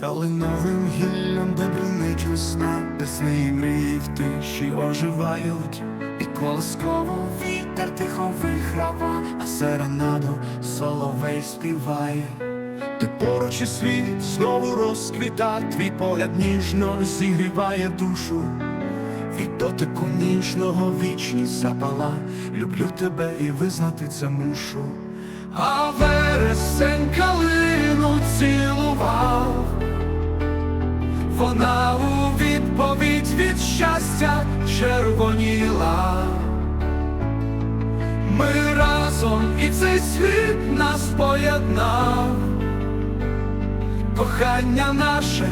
Калиновим гіллям, де бринить весна, де сни мрії в тиші оживають, і колосково вітер тихо вихрава, а серенаду соловей співає. Ти поруч і світ знову розквіта, твій погляд ніжно зігріває душу. Від дотику ніжного вічність запала, люблю тебе і визнати це мушу. А вересень щастя червоніла. Ми разом і цей світ нас поєднав, кохання наше,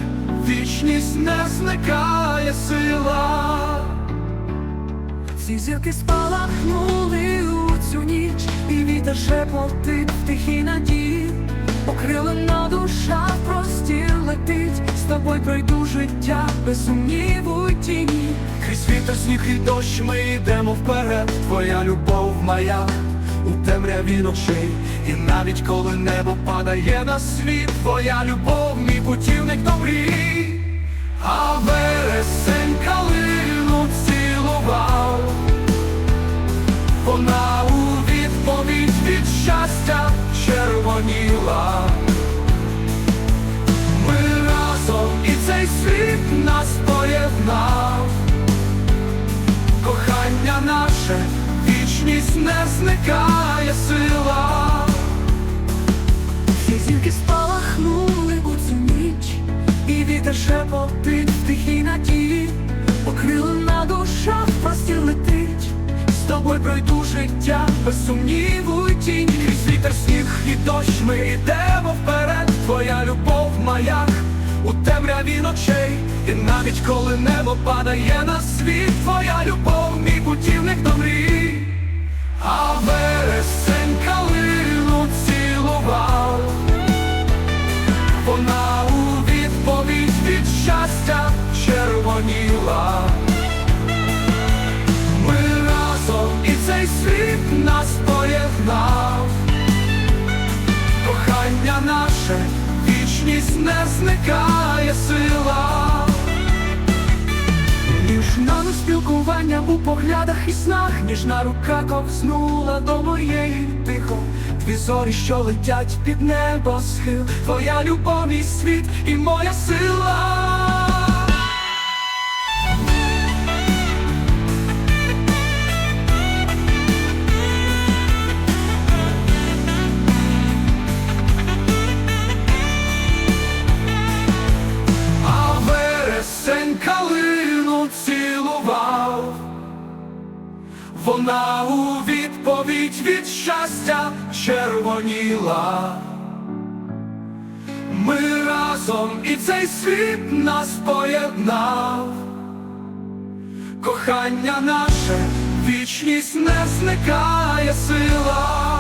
вічність не зникає сила. Всі зірки спалахнули у цю ніч, і вітер шепотить в тихій надії, Покрилена душа в простір летить, з тобою пройду життя без сумніву й тіні. Крізь вітер, сніг і дощ ми йдемо вперед, твоя любов моя у темряві ночей, і навіть коли небо падає на світ, твоя любов, мій путівник до мрій, а вересень калину цілував, вона у відповідь від щастя червоніла. Наше, вічність не зникає сила. Всі зірки спалахнули у цю ніч, і вітер шепотить в тихій надії, Покрилена душа в простір летить, з тобою пройду життя без сумніву й тіні. Крізь вітер, сніг і дощ ми йдемо вперед, твоя любов маяк у темряві ночей, і навіть коли небо падає на світ, твоя любов, а вересень калину цілував, вона у відповідь від щастя червоніла. Ми разом і цей світ нас поєднав. Кохання наше, вічність не зникає сила. Ніж нами спілкування у поглядах і снах, ніжна рука ковзнула до моєї тихо. Дві зорі, що летять під небо схил, твоя любов, мій світ і моя сила. Вона у відповідь від щастя червоніла. Ми разом і цей світ нас поєднав. Кохання наше, вічність не зникає сила.